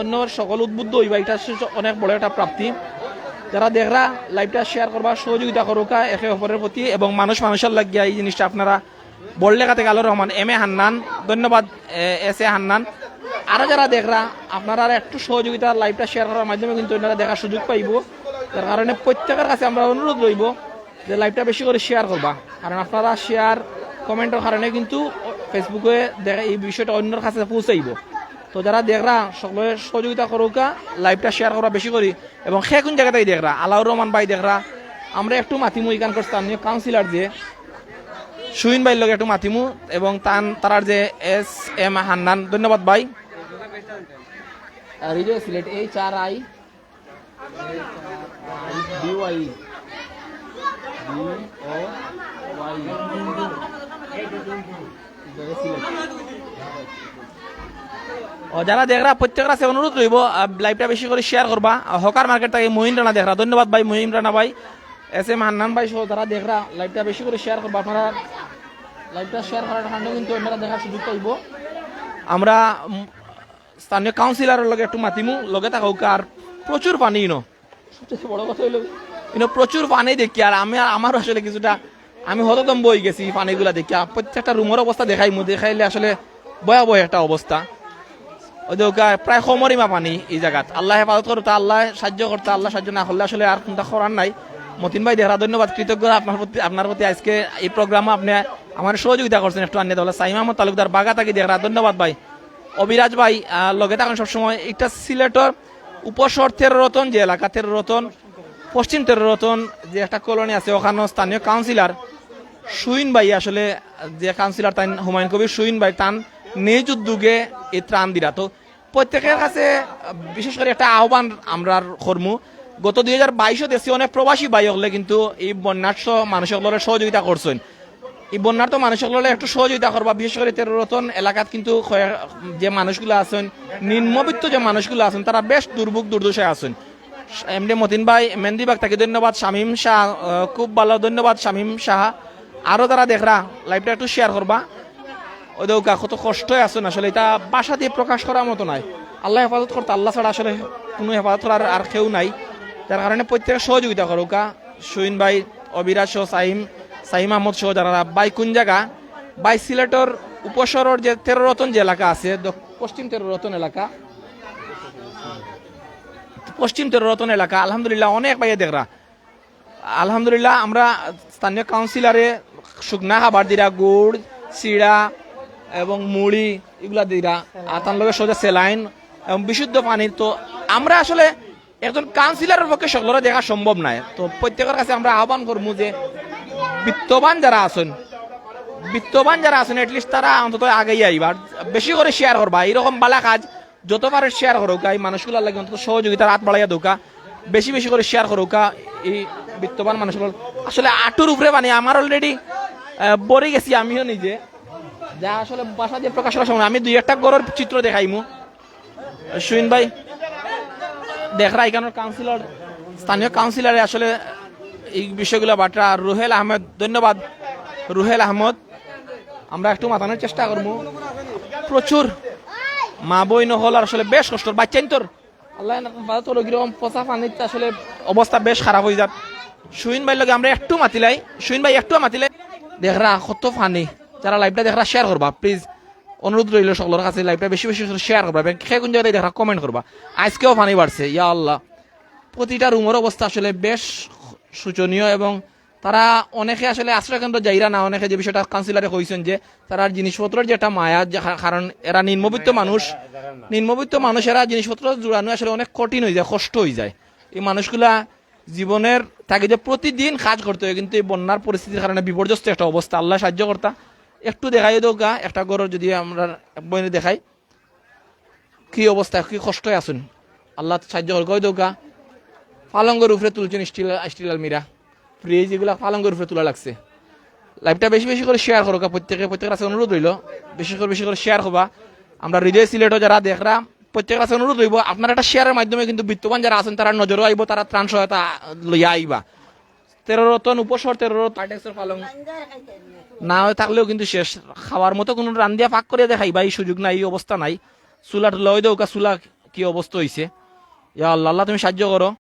অন্য সকল উদ্বুদ্ধ হইবা, এটা অনেক বড় একটা প্রাপ্তি। যারা দেখরা লাইভটা শেয়ার করবা, সহযোগিতা করুকা, একে অপরের প্রতি এবং মানুষ মানুষের লাগিয়া এই জিনিসটা আপনারা বড়লেখা থেকে আলোর রহমান এম এ হান্নান। ধন্যবাদ এস এ হান্নান। আরও যারা দেখরা, আপনারা একটু সহযোগিতা লাইভটা শেয়ার করার মাধ্যমে কিন্তু এনারা দেখার সুযোগ পাইব। যার কারণে প্রত্যেকের কাছে আমরা অনুরোধ রইব যে লাইভটা বেশি করে শেয়ার করবা। কারণ আপনারা শেয়ার কমেন্টের কারণে কিন্তু ফেসবুকে দেখা এই বিষয়টা অন্যের কাছে পৌঁছাইব। তো যারা দেখরা, সকলে সহযোগিতা করুকা লাইভটা শেয়ার করা বেশি করি, এবং সে কোন জায়গাতেই দেখরা, আলাউর রহমান ভাই দেখরা, আমরা একটু মাতিমু এখানকার স্থানীয় কাউন্সিলর যে সুইন ভাইয়ের লগে একটু মাতিমু, এবং তান, তারার যে এস এম হান্নান, ধন্যবাদ ভাই। Hridoy Sylhet H R I D Y যারা দেখরা প্রত্যেকের কাছে অনুরোধ রইব লাইভটা বেশি করে শেয়ার করবা। হকার মার্কেট থেকে মহিন রানা দেখরা। ধন্যবাদ ভাই মহিন রানা ভাই। এস এম হান্নান ভাই সহ যারা দেখরা লাইভটা বেশি করে শেয়ার করবা। আপনারা লাইভটা শেয়ার করার কারণে কিন্তু আপনারা দেখার সুযোগ পাইব। আমরা স্থানীয় কাউন্সিলরের লগে একটু মাতিমু। লগে থাকুক আর প্রচুর পানি ইনো সবচেয়ে বড় কথা হইল ইনো প্রচুর পানি দেখি আর আমি আর আমারও আসলে কিছুটা আমি হতদম্ব হয়ে গেছি পানিগুলা দেখি। প্রত্যেকটা রুমের অবস্থা দেখাই মু দেখাইলে আসলে ভয়াবহ একটা অবস্থা। প্রায় সমরিমা পানি এই জায়গাত। আল্লাহ হেফাজত করতে আল্লাহ সাহায্য করতে, আল্লাহ সাহায্য না করলে আসলে আর কোনটা করার নাই। মতিন ভাই, দেহরা, ধন্যবাদ। কৃতজ্ঞ আপনার প্রতি আপনার প্রতি আজকে এই প্রোগ্রামে আপনি আমার সহযোগিতা করছেন একটু আনিয়ে তাহলে সাইম আহমদ তালুকদার বাগা থাকি দেহরা, ধন্যবাদ ভাই। অবিরাজ ভাই লগে থাকেন সবসময়। একটা সিলেটর উপশহর রতন, যে এলাকা রতন, পশ্চিম রতন, যে একটা কলোনি আছে ওখানে স্থানীয় কাউন্সিলর সুইন ভাই আসলে যে কাউন্সিলর তাই হুমায়ুন কবির সুইন ভাই, তান নিজ উদ্যোগে এই ত্রাণ দিরা। তো প্রত্যেকের কাছে বিশেষ করে একটা আহ্বান আমরা কর্মু। গত দুই হাজার বাইশও দেশে অনেক প্রবাসী ভাই হলে কিন্তু এই বন্যার মানুষগুলোর সহযোগিতা করছেন। এই বন্যার তো মানুষগুলো একটু সহযোগিতা করবা, বিশেষ করে তেরো রতন এলাকাত কিন্তু যে মানুষগুলো আছেন, নিম্নবিত্ত যে মানুষগুলো আছেন, তারা বেশ দুর্ভোগ দুর্দশায় আছেন। এমডি মতিন ভাই মেহেন্দিবাগ তাকে ধন্যবাদ, শামীম শাহ খুব ভালো ধন্যবাদ, শামীম শাহ। আরও তারা দেখরা, লাইভটা একটু শেয়ার করবা। ওদের কত কষ্টই আছেন আসলে এটা বাসা দিয়ে প্রকাশ করার মতো নাই। আল্লাহ হেফাজত করতে, আল্লাহ ছাড়া আসলে কোনো হেফাজত করার আর কেউ নাই। যার কারণে প্রত্যেকে সহযোগিতা করুকা সুইন ভাই, অবিরাজ সহ সাহিম সাহিম আহমদ সহ যারা বাই কোন জায়গা বাই সিলেটর উপশহরের যে তেরো রতন যে এলাকা আছে পশ্চিম তেরো রতন এলাকা। পশ্চিম তেরো রতন এলাকা, আলহামদুলিল্লাহ অনেক বাইরে দেখরা। আলহামদুলিল্লাহ আমরা স্থানীয় কাউন্সিলরে শুকনা খাবার দিরা, গুড়, চিড়া এবং মুড়ি এগুলা দিরা, আর তার লগে সোজা সেলাইন এবং বিশুদ্ধ পানি তো আমরা আসলে একজন কাউন্সিলরের পক্ষে সকলের দেখা সম্ভব নয় তো প্রত্যেকের কাছে আমরা আহ্বান করব যে, বিত্তবান যারা আছেন, বিত্তবান যারা আছেন এটলিস্ট তারা অন্তত আগেই আইবার বেশি করে শেয়ার করবা। এরকম বালা কাজ যত পারে শেয়ার করুকা, এই মানুষগুলোর লাগে অন্তত সহযোগিতার হাত বাড়াইয়া দৌকা বেশি বেশি করে শেয়ার করুকা এই বিত্তবান মানুষগুলো আসলে আটুর উপরে মানে আমার অলরেডি বরে গেছি আমিও নিজে। যা আসলে বাসা দিয়ে প্রকাশ করার সময় আমি দুই একটা গড়ের চিত্র দেখাইমু সুইন ভাই দেখরা এখানের কাউন্সিলর স্থানীয় কাউন্সিলরে আসলে এই বিষয়গুলো বাটরা। রুহেল আহমেদ, ধন্যবাদ। রুহেল আহমদ, আমরা একটু মাতানোর চেষ্টা করব প্রচুর মা বই নহল আসলে বেশ কষ্ট। বাচ্চাইন তোর, আল্লাহ তোর ওইরকম পচা পানিতে আসলে অবস্থা বেশ খারাপ হয়ে যাত সুইন ভাই লগে আমরা একটু মাতিলাই, সুইন ভাই একটু মাতিলাই দেখরা কত ফানি যারা লাইভটা দেখরা শেয়ার করবা প্লিজ অনুরোধ রইল সকলের কাছে লাইভটা বেশি বেশি শেয়ার করবা এবং কোন জায়গায় দেখরা কমেন্ট করবা। আজকেও ফানি বাড়ছে ইয়া আল্লাহ। প্রতিটা রুমের অবস্থা আসলে বেশ শোচনীয় এবং তারা অনেকে আসলে আশ্রয়কেন্দ্র যাইরা না অনেকে যে বিষয়টা কাউন্সিলারে কইছেন যে তারা জিনিসপত্রের যেটা মায়া কারণ এরা নিম্নবিত্ত মানুষ নিম্নবিত্ত মানুষ এরা জিনিসপত্র জোড়ানো আসলে অনেক কঠিন হয়ে যায় কষ্ট হয়ে যায়। এই মানুষগুলা জীবনের তাকে যে প্রতিদিন কাজ করতে হয় কিন্তু এই বন্যার পরিস্থিতির কারণে বিপর্যস্ত একটা অবস্থা আল্লাহ সাহায্য কর্তা। একটু দেখাই গা, একটা গরর যদি আমরা বইনে দেখাই। কি অবস্থা, কি কষ্ট আছেন? আল্লাহ সাহায্য করে দোকা পালঙ্গর উপরে তুলছেন স্টিল স্টিল আলমিরা ফ্রিজ এগুলা পালঙ্গর উপরে তোলা লাগছে। লাইভটা বেশি বেশি করে শেয়ার করো প্রত্যেকে প্রত্যেকের কাছে অনুরোধ রইল, বেশি করে বেশি করে শেয়ার হবা আমরা হৃদয় সিলেটও যারা দেখরা, প্রত্যেকের কাছে অনুরোধ রইব, আপনার একটা শেয়ারের মাধ্যমে কিন্তু বিত্তবান যারা আছেন, তারা নজরও আইব, তারা ত্রাণ সহায়তা লইয়া আইবা। তেরো রতন উপসর তেরো রতন পাটেক্সের পালং। না হয়ে থাকলেও কিন্তু শেষ। খাওয়ার মতো কোনো রান দিয়া পাক করে দেখাই বা এই সুযোগ নাই এই অবস্থা নাই। চুলা লয় দৌকা চুলা কি অবস্থা হয়েছে ইয়া আল্লাহ আল্লাহ তুমি সাহায্য করো।